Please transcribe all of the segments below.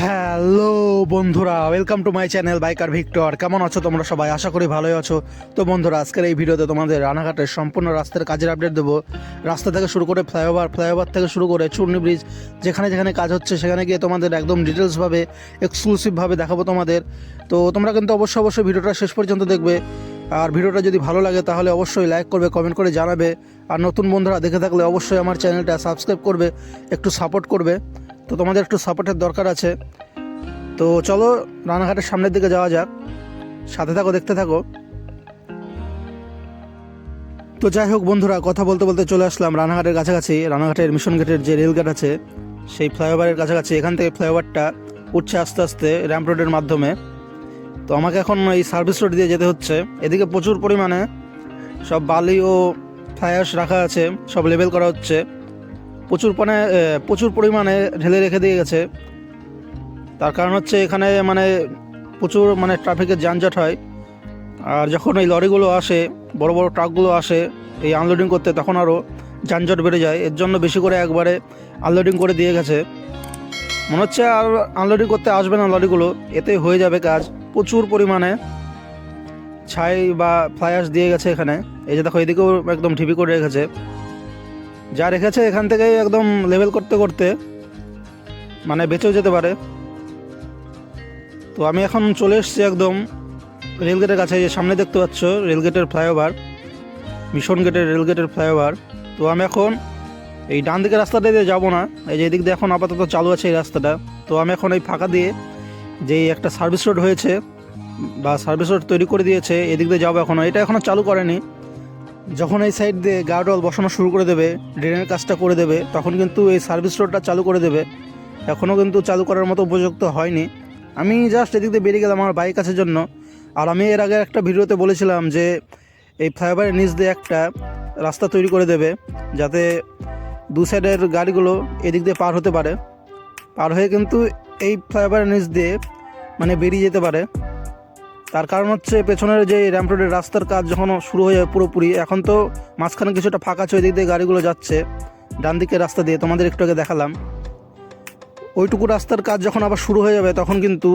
Hello বন্ধুরা welcome to my channel biker Victor কেমন আছো তোমরা সবাই? আশা করি ভালোই আছো। তো বন্ধুরা, আজকের এই ভিডিওতে তোমাদের রানাঘাটের সম্পূর্ণ রাস্তার কাজের আপডেট দেবো। রাস্তা থেকে শুরু করে ফ্লাইওভার ফ্লাইওভার থেকে শুরু করে চূর্ণি ব্রিজ যেখানে যেখানে কাজ হচ্ছে, সেখানে গিয়ে তোমাদের একদম ডিটেলসভাবে এক্সক্লুসিভভাবে দেখাবো তোমাদের। তো তোমরা কিন্তু অবশ্যই অবশ্যই ভিডিওটা শেষ পর্যন্ত দেখবে। আর ভিডিওটা যদি ভালো লাগে, তাহলে অবশ্যই লাইক করবে কমেন্ট করে জানাবে। আর নতুন বন্ধুরা দেখে থাকলে অবশ্যই আমার চ্যানেলটা সাবস্ক্রাইব করবে, একটু সাপোর্ট করবে। তো তোমাদের একটু সাপোর্টের দরকার আছে। তো চলো রানাঘাটের সামনের দিকে যাওয়া যাক। সাথে থাকো, দেখতে থাকো। তো যাই হোক বন্ধুরা, কথা বলতে বলতে চলে আসলাম রানাঘাটের কাছাকাছি। রানাঘাটের মিশন গেটের যে রেলগেট আছে, সেই ফ্লাইওভারের কাছাকাছি। এখান থেকে ফ্লাইওভারটা উঠছে আস্তে আস্তে র্যাম্প রোডের মাধ্যমে। তো আমাকে এখন এই সার্ভিস রোড দিয়ে যেতে হচ্ছে। এদিকে প্রচুর পরিমাণে সব বালি ও ফ্লাইয়ার্স রাখা আছে, সব লেবেল করা হচ্ছে। প্রচুর মানে প্রচুর পরিমাণে ঢেলে রেখে দিয়ে গেছে। তার কারণ হচ্ছে এখানে মানে প্রচুর মানে ট্রাফিকের যানজট হয়। আর যখন এই লরিগুলো আসে, বড় বড় ট্রাকগুলো আসে, এই আনলোডিং করতে তখন আরও যানজট বেড়ে যায়। এর জন্য বেশি করে একবারে আনলোডিং করে দিয়ে গেছে। মনে হচ্ছে আর আনলোডিং করতে আসবে না লরিগুলো। এতে হয়ে যাবে কাজ। প্রচুর পরিমাণে ছাই বা ফ্লাইয়ার্স দিয়ে গেছে এখানে। এই যে দেখো, এদিকেও একদম ঢিপি করে রেখেছে। যা রেখেছে এখান থেকেই একদম লেভেল করতে করতে মানে বেঁচেও যেতে পারে। তো আমি এখন চলে এসেছি একদম রেলগেটের কাছে যে সামনে দেখতে পাচ্ছ রেলগেটের ফ্লাইওভার মিশন গেটের রেলগেটের ফ্লাইওভার তো আমি এখন এই ডান দিকের রাস্তাটা দিয়ে যাব না, এই যে এদিক দিয়ে এখন আপাতত চালু আছে এই রাস্তাটা। তো আমি এখন এই ফাঁকা দিয়ে যে একটা সার্ভিস রোড হয়েছে, বা সার্ভিস রোড তৈরি করে দিয়েছে, এদিক দিয়ে যাব এখনও এটা এখনও চালু করেনি। যখন এই সাইড দিয়ে গার্ডওয়াল বসানো শুরু করে দেবে ড্রেনের কাজটা করে দেবে, তখন কিন্তু এই সার্ভিস রোডটা চালু করে দেবে। এখনও কিন্তু চালু করার মতো উপযুক্ত হয়নি। আমি জাস্ট এদিক দিয়ে বেরিয়ে গেলাম আমার বাইক আছে জন্য। আর আমি এর আগে একটা ভিডিওতে বলেছিলাম যে, এই ফ্লাইওভারের নিচ দিয়ে একটা রাস্তা তৈরি করে দেবে, যাতে দু সাইডের গাড়িগুলো এদিক দিয়ে পার হতে পারে। পার হয়ে কিন্তু এই ফ্লাইওভারের নিচ দিয়ে মানে বেরিয়ে যেতে পারে। তার কারণ হচ্ছে পেছনের যে র্যাম্প রোডের রাস্তার কাজ যখন শুরু হয়ে যাবে পুরোপুরি। এখন তো মাঝখানে কিছুটা ফাঁকা ওই দিক দিয়ে গাড়িগুলো যাচ্ছে। ডান দিকের রাস্তা দিয়ে, তোমাদের একটু আগে দেখালাম। ওইটুকু রাস্তার কাজ যখন আবার শুরু হয়ে যাবে, তখন কিন্তু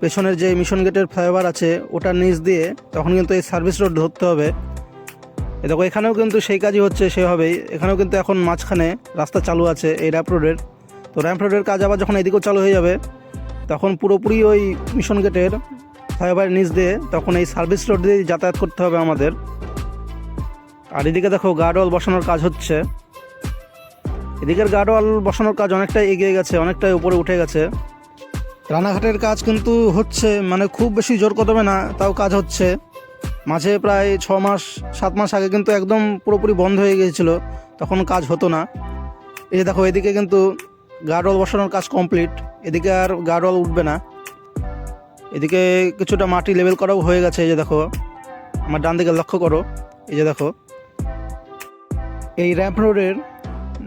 পেছনের যে মিশন গেটের ফ্লাইওভার আছে ওটার নিচ দিয়ে, তখন কিন্তু এই সার্ভিস রোড ধরতে হবে। এ দেখো, এখানেও কিন্তু সেই কাজই হচ্ছে সেভাবেই এখানেও কিন্তু এখন মাঝখানে রাস্তা চালু আছে এই র্যাম্প রোডের তো র্যাম্প রোডের কাজ আবার যখন এদিকেও চালু হয়ে যাবে, তখন পুরোপুরি ওই মিশন গেটের ফ্লাইওভারের নিচ দিয়ে তখন এই সার্ভিস রোড দিয়ে যাতায়াত করতে হবে আমাদের। আর এদিকে দেখো গার্ডওয়াল বসানোর কাজ হচ্ছে। এদিকের গার্ডওয়াল বসানোর কাজ অনেকটাই এগিয়ে গেছে, অনেকটাই উপরে উঠে গেছে। রানাঘাটের কাজ কিন্তু হচ্ছে মানে খুব বেশি জোর কদমে না, তাও কাজ হচ্ছে। মাঝে প্রায় ছ মাস, সাত মাস আগে কিন্তু একদম পুরোপুরি বন্ধ হয়ে গিয়েছিল, তখন কাজ হতো না। এই দেখো, এদিকে কিন্তু গার্ডওয়াল বসানোর কাজ কমপ্লিট, এদিকে আর গার্ডওয়াল উঠবে না। এদিকে কিছুটা মাটি লেভেল করাও হয়ে গেছে, এই যে দেখো। আমার ডান দিকে লক্ষ্য করো, এই যে দেখো। এই র্যাম্প রোডের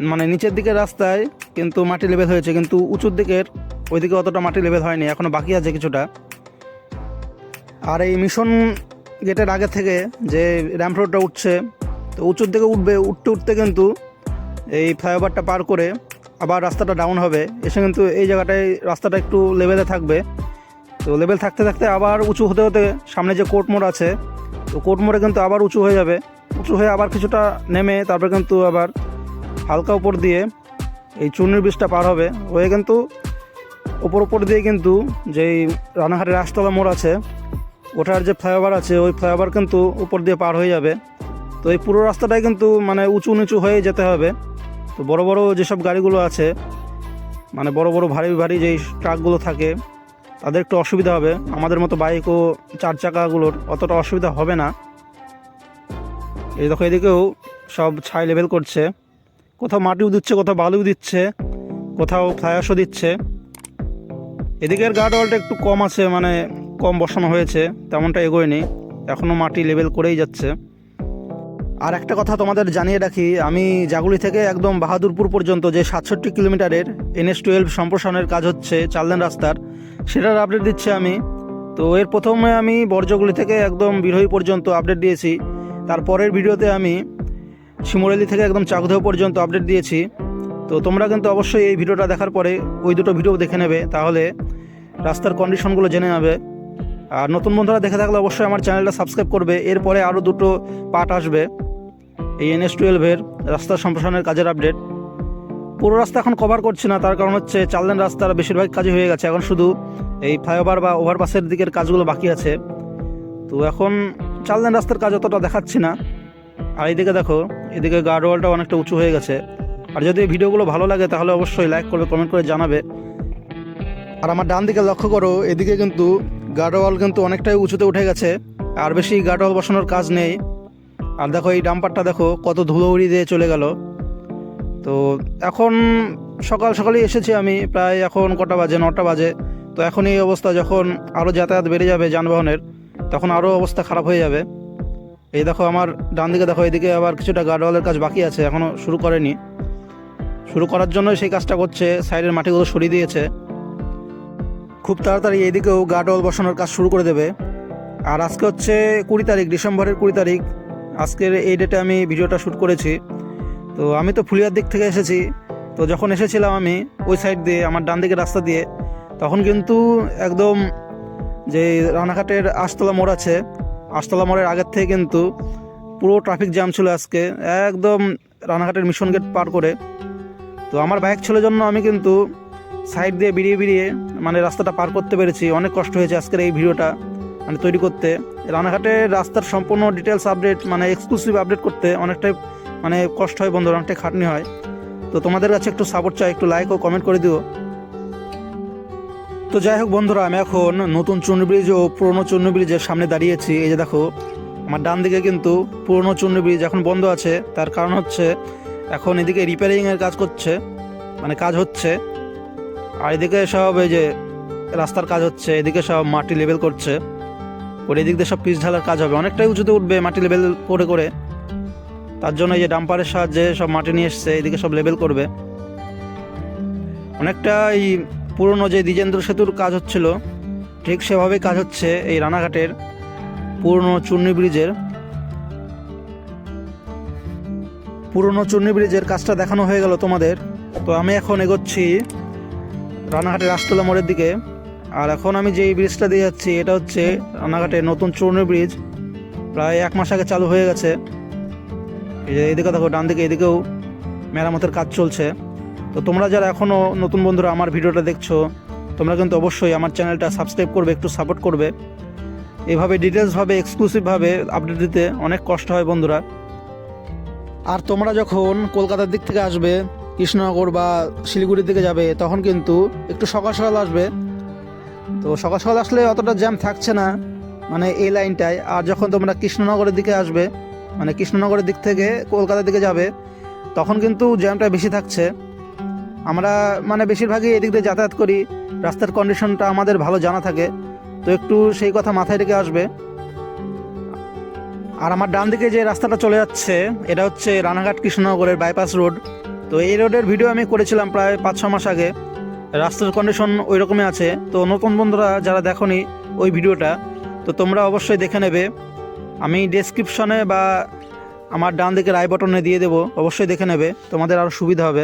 মানে নিচের দিকের রাস্তায় কিন্তু মাটি লেভেল হয়েছে, কিন্তু উঁচুর দিকের ওইদিকে অতটা মাটি লেভেল হয়নি এখনও বাকি আছে কিছুটা। আর এই মিশন গেটের আগে থেকে যে র্যাম্প রোডটা উঠছে, তো উঁচুর দিকে উঠবে, উঠতে উঠতে কিন্তু এই ফ্লাইওভারটা পার করে আবার রাস্তাটা ডাউন হবে। এসে কিন্তু এই জায়গাটায় রাস্তাটা একটু লেভেলে থাকবে। তো লেভেল থাকতে থাকতে আবার উঁচু হতে হতে সামনে যে কোর্ট মোড় আছে, তো কোর্ট মোড়ে কিন্তু আবার উঁচু হয়ে যাবে। উঁচু হয়ে আবার কিছুটা নেমে তারপরে কিন্তু আবার হালকা উপর দিয়ে এই চূর্ণির বীজটা পার হবে। হয়ে কিন্তু ওপর ওপর দিয়ে কিন্তু যেই রানাঘাটের রাজতলা মোড় আছে, ওটার যে ফ্লাইওভার আছে, ওই ফ্লাইওভার কিন্তু উপর দিয়ে পার হয়ে যাবে। তো এই পুরো রাস্তাটাই কিন্তু মানে উঁচু নিচু হয়ে যেতে হবে। তো বড় বড় যেসব গাড়িগুলো আছে মানে বড় বড় ভারী ভারী যেই ট্রাকগুলো থাকে তাদের একটু অসুবিধা হবে। আমাদের মতো বাইক ও চার চাকাগুলোর অতটা অসুবিধা হবে না। এই দেখো, এদিকেও সব ছাই লেভেল করছে। কোথাও মাটিও দিচ্ছে, কোথাও বালুও দিচ্ছে, কোথাও ফ্লায়াসও দিচ্ছে। এদিকের গার্ডওয়ালটা একটু কম আছে মানে কম বসানো হয়েছে, তেমনটা এগোয়নি এখনও মাটি লেভেল করেই যাচ্ছে। আর একটা কথা তোমাদের জানিয়ে রাখি, আমি জাগুলি থেকে একদম বাহাদুরপুর পর্যন্ত যে সাতষট্টি কিলোমিটারের এনএস টুয়েলভ সম্প্রসারণের কাজ হচ্ছে চাললেন রাস্তার সেটার আপডেট দিচ্ছি আমি। তো এর প্রথমে আমি বর্জগুলি থেকে একদম বিরোহী পর্যন্ত আপডেট দিয়েছি। তারপরের ভিডিওতে আমি শিমুরেলি থেকে একদম চাকদহ পর্যন্ত আপডেট দিয়েছি। তো তোমরা কিন্তু অবশ্যই এই ভিডিওটা দেখার পরে ওই দুটো ভিডিও দেখে নেবে, তাহলে রাস্তার কন্ডিশনগুলো জেনে নেবে। আর নতুন বন্ধুরা দেখে থাকলে অবশ্যই আমার চ্যানেলটা সাবস্ক্রাইব করবে। এরপরে আরও দুটো পার্ট আসবে, এই এনএস টুয়েলভের রাস্তা সম্প্রসারণের কাজের আপডেট পুরো রাস্তা এখন কভার করছি না, তার কারণ হচ্ছে চার লেন রাস্তার বেশিরভাগ কাজই হয়ে গেছে। এখন শুধু এই ফ্লাইওভার বা ওভারপাসের দিকের কাজগুলো বাকি আছে। তো এখন চার লেন রাস্তার কাজ অতটা দেখাচ্ছি না। আর এইদিকে দেখো এদিকে গার্ডওয়ালটা অনেকটা উঁচু হয়ে গেছে। আর যদি ভিডিওগুলো ভালো লাগে, তাহলে অবশ্যই লাইক করবে কমেন্ট করে জানাবে। আর আমার ডান দিকে লক্ষ্য করো, এদিকে কিন্তু গার্ডওয়াল কিন্তু অনেকটাই উঁচুতে উঠে গেছে। আর বেশি গার্ডওয়াল বসানোর কাজ নেই। আর দেখো এই ডাম্পারটা দেখো, কত ধুলো উড়ি দিয়ে চলে গেল। তো এখন সকাল সকালেই এসেছি আমি, প্রায় এখন কটা বাজে, নটা বাজে। তো এখন এই অবস্থা যখন আরও যাতায়াত বেড়ে যাবে যানবাহনের, তখন আরও অবস্থা খারাপ হয়ে যাবে। এই দেখো আমার ডান দিকে, দেখো এদিকে আবার কিছুটা গার্ডওয়ালের কাজ বাকি আছে এখনও শুরু করেনি। শুরু করার জন্যই সেই কাজটা করছে, সাইডের মাটিগুলো সরিয়ে দিয়েছে। খুব তাড়াতাড়ি এইদিকেও গার্ডওয়াল বসানোর কাজ শুরু করে দেবে। আর আজকে হচ্ছে কুড়ি তারিখ, ডিসেম্বরের কুড়ি তারিখ। আজকের এই ডেটে আমি ভিডিওটা শ্যুট করেছি। তো আমি তো ফুলিয়ার দিক থেকে এসেছি। তো যখন এসেছিলাম আমি ওই সাইড দিয়ে, আমার ডান দিকের রাস্তা দিয়ে, তখন কিন্তু একদম যে রানাঘাটের আশতলা মোড় আছে, আশতলা মোড়ের আগের থেকে কিন্তু পুরো ট্রাফিক জ্যাম ছিল আজকে, একদম রানাঘাটের মিশন গেট পার করে। তো আমার বাইক ছিল জন্য আমি কিন্তু সাইড দিয়ে বেরিয়ে বেরিয়ে মানে রাস্তাটা পার করতে পেরেছি। অনেক কষ্ট হয়েছে আজকের এই ভিডিওটা মানে তৈরি করতে। রানাঘাটের রাস্তার সম্পূর্ণ ডিটেলস আপডেট মানে এক্সক্লুসিভ আপডেট করতে অনেকটাই মানে কষ্ট হয় বন্ধুরা অনেকটাই খাটনি হয়। তো তোমাদের কাছে একটু সাপোর্ট চাই, একটু লাইক ও কমেন্ট করে দিও। তো যাই হোক বন্ধুরা, আমি এখন নতুন চূর্ণ ব্রিজ ও পুরনো চূর্ণ ব্রিজের সামনে দাঁড়িয়েছি। এই যে দেখো, আমার ডান দিকে কিন্তু পুরনো চূর্ণ ব্রিজ এখন বন্ধ আছে। তার কারণ হচ্ছে, এখন এদিকে রিপেয়ারিংয়ের কাজ করছে মানে কাজ হচ্ছে। আর এদিকে সব এই যে রাস্তার কাজ হচ্ছে, এদিকে সব মাটি লেভেল করছে। করে এদিক দিয়ে সব পিচ ঢালার কাজ হবে। অনেকটাই উঁচুতে উঠবে মাটি লেভেল করে করে। তার জন্য এই যে ডাম্পারের সাহায্যে সব মাটি নিয়ে এসছে, এদিকে সব লেবেল করবে। অনেকটা এই পুরনো যে দ্বিজেন্দ্র সেতুর কাজ হচ্ছিল, ঠিক সেভাবেই কাজ হচ্ছে এই রানাঘাটের পুরনো চূর্ণি ব্রিজের। পুরনো চূর্ণি ব্রিজের কাজটা দেখানো হয়ে গেল তোমাদের। তো আমি এখন এগোচ্ছি রানাঘাটের রাস্তলা মোড়ের দিকে। আর এখন আমি যে ব্রিজটা দিয়ে যাচ্ছি, এটা হচ্ছে রানাঘাটের নতুন চূর্ণি ব্রিজ। প্রায় এক মাস আগে চালু হয়ে গেছে। এই যে এদিকে দেখো, ডান দিকে এদিকেও মেরামতের কাজ চলছে। তো তোমরা যারা এখনও নতুন বন্ধুরা আমার ভিডিওটা দেখছ, তোমরা কিন্তু অবশ্যই আমার চ্যানেলটা সাবস্ক্রাইব করবে, একটু সাপোর্ট করবে। এভাবে ডিটেলসভাবে এক্সক্লুসিভভাবে আপডেট দিতে অনেক কষ্ট হয় বন্ধুরা। আর তোমরা যখন কলকাতার দিক থেকে আসবে, কৃষ্ণনগর বা শিলিগুড়ির দিকে যাবে, তখন কিন্তু একটু সকাল সকাল আসবে। তো সকাল সকাল আসলে অতটা জ্যাম থাকছে না মানে এই লাইনটায় আর যখন তোমরা কৃষ্ণনগরের দিকে আসবে মানে কৃষ্ণনগরের দিক থেকে কলকাতার দিকে যাবে, তখন কিন্তু জ্যামটা বেশি থাকছে। আমরা মানে বেশিরভাগই এদিক দিয়ে যাতায়াত করি, রাস্তার কন্ডিশনটা আমাদের ভালো জানা থাকে, তো একটু সেই কথা মাথায় রেখে আসবে। আর আমার ডান দিকে যে রাস্তাটা চলে যাচ্ছে, এটা হচ্ছে রানাঘাট কৃষ্ণনগরের বাইপাস রোড তো এই রোডের ভিডিও আমি করেছিলাম প্রায় পাঁচ, ছ মাস আগে। রাস্তার কন্ডিশন ওই রকমই আছে। তো নতুন বন্ধুরা যারা দেখনি ওই ভিডিওটা তো তোমরা অবশ্যই দেখে নেবে। আমি ডেসক্রিপশনে বা আমার ডান দিকের আই বটনে দিয়ে দেবো। অবশ্যই দেখে নেবে, তোমাদের আরও সুবিধা হবে।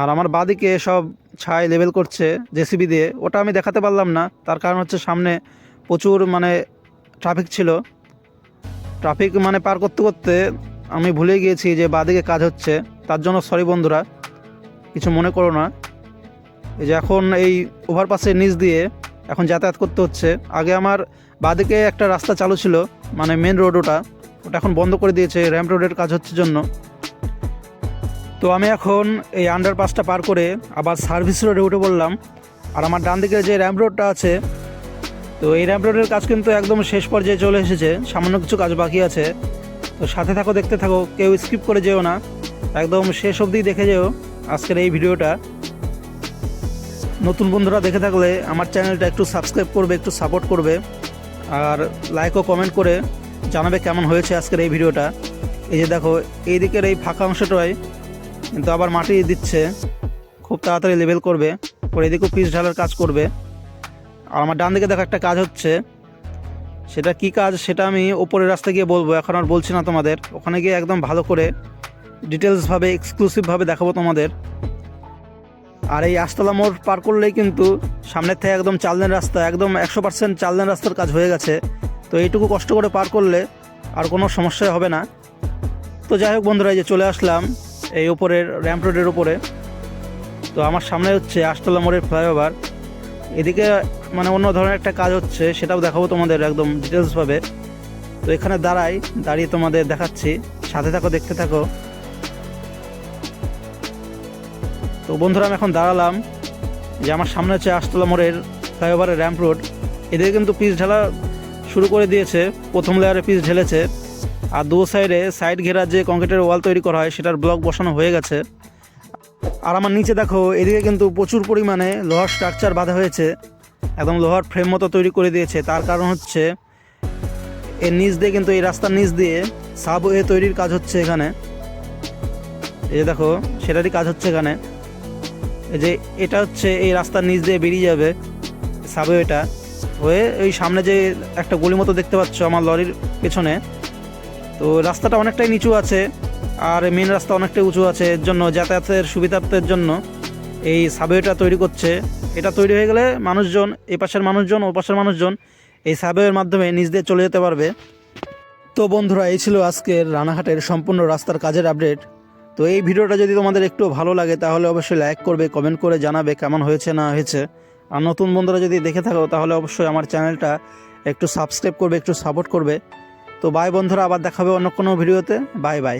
আর আমার বাদিকে সব ছাই লেভেল করছে জেসিবি দিয়ে, ওটা আমি দেখাতে পারলাম না। তার কারণ হচ্ছে সামনে প্রচুর মানে ট্রাফিক ছিল। ট্রাফিক মানে পার করতে করতে আমি ভুলে গিয়েছি যে বাদিকে কাজ হচ্ছে। তার জন্য সরি বন্ধুরা, কিছু মনে করো না। এই যে এখন এই ওভারপাসের নিচ দিয়ে এখন যাতায়াত করতে হচ্ছে। আগে আমার বাদিকে একটা রাস্তা চালু ছিল মানে মেন রোড ওটা। ওটা এখন বন্ধ করে দিয়েছে র্যাম্প রোডের কাজ হচ্ছে জন্য। তো আমি এখন এই আন্ডারপাসটা পার করে আবার সার্ভিস রোডে উঠে পড়লাম। আর আমার ডান দিকে যে র্যাম্প রোডটা আছে, তো এই র্যাম্প রোডের কাজ কিন্তু একদম শেষ পর্যায়ে চলে এসেছে। সামান্য কিছু কাজ বাকি আছে। তো সাথে থাকো, দেখতে থাকো, কেউ স্কিপ করে যেও না। একদম শেষ অবধি দেখে যেও আজকের এই ভিডিওটা নতুন বন্ধুরা দেখে থাকলে আমার চ্যানেলটা একটু সাবস্ক্রাইব করবে, একটু সাপোর্ট করবে, আর লাইক ও কমেন্ট করে জানাবে কেমন হয়েছে আজকের এই ভিডিওটা। এই যে দেখো, এই দিকের এই ফাঁকা অংশটায় কিন্তু আবার মাটি দিচ্ছে, খুব তাড়াতাড়ি লেভেল করবে, পরে এদিকেও পিস ঢালার কাজ করবে। আর আমার ডান দিকে দেখো একটা কাজ হচ্ছে, সেটা কি কাজ সেটা আমি ওপরের রাস্তা গিয়ে বলব, এখন আর বলছি না তোমাদের। ওখানে গিয়ে একদম ভালো করে ডিটেলসভাবে এক্সক্লুসিভভাবে দেখাবো তোমাদের। আর এই আস্তলা মোড় পার করলেই কিন্তু সামনের থেকে একদম চালদেন রাস্তা, একদম একশো পার্সেন্ট চাললেন রাস্তার কাজ হয়ে গেছে। তো এইটুকু কষ্ট করে পার করলে আর কোনো সমস্যাই হবে না। তো যাই হোক বন্ধুরা যে চলে আসলাম এই ওপরের র্যাম্প রোডের ওপরে তো আমার সামনে হচ্ছে আষ্টলা মোড়ের ফ্লাইওভার এদিকে মানে অন্য ধরনের একটা কাজ হচ্ছে, সেটাও দেখাবো তোমাদের একদম ডিটেলসভাবে তো এখানে দাঁড়াই, দাঁড়িয়ে তোমাদের দেখাচ্ছি। সাথে থাকো, দেখতে থাকো। তো বন্ধুরা, আমি এখন দাঁড়ালাম যে আমার সামনে হচ্ছে আষ্টলা মোড়ের ফ্লাইওভারের র্যাম্প রোড এদিকে কিন্তু পিচ ঢালা শুরু করে দিয়েছে, প্রথম লেয়ারে পিচ ঢেলেছে। আর দু সাইডে সাইড ঘেরা যে কংক্রিটের ওয়াল তৈরি করা হয়, সেটার ব্লক বসানো হয়ে গেছে। আর আমার নিচে দেখো, এদিকে কিন্তু প্রচুর পরিমাণে লোহার স্ট্রাকচার বাঁধা হয়েছে। একদম লোহার ফ্রেম মতো তৈরি করে দিয়েছে। তার কারণ হচ্ছে, এর নিচ দিয়ে কিন্তু, এই রাস্তার নিচ দিয়ে সাবওয়ে তৈরির কাজ হচ্ছে এখানে। এই দেখো, সেটারই কাজ হচ্ছে এখানে। যে এটা হচ্ছে এই রাস্তার নিচ দিয়ে বেরিয়ে যাবে সাবওয়েটা হয়ে ওই সামনে যে একটা গলি মতো দেখতে পাচ্ছ আমার লরির পেছনে। তো রাস্তাটা অনেকটাই নিচু আছে আর মেন রাস্তা অনেকটাই উঁচু আছে। এর জন্য যাতায়াতের সুবিধার্থের জন্য এই সাবওয়েটা তৈরি করছে। এটা তৈরি হয়ে গেলে মানুষজন এই পাশের মানুষজন ও পাশের মানুষজন এই সাবওয়ের মাধ্যমে নিজ দিয়ে চলে যেতে পারবে। তো বন্ধুরা, এই ছিল আজকের রানাঘাটের সম্পূর্ণ রাস্তার কাজের আপডেট তো এই ভিডিওটা যদি তোমাদের একটু ভালো লাগে, তাহলে অবশ্যই লাইক করবে কমেন্ট করে জানাবে কেমন হয়েছে না হয়েছে। আর নতুন বন্ধুরা যদি দেখে থাকো, তাহলে অবশ্যই আমার চ্যানেলটা একটু সাবস্ক্রাইব করবে, একটু সাপোর্ট করবে। তো বাই বন্ধুরা, আবার দেখাবে অন্য কোনো ভিডিওতে বাই বাই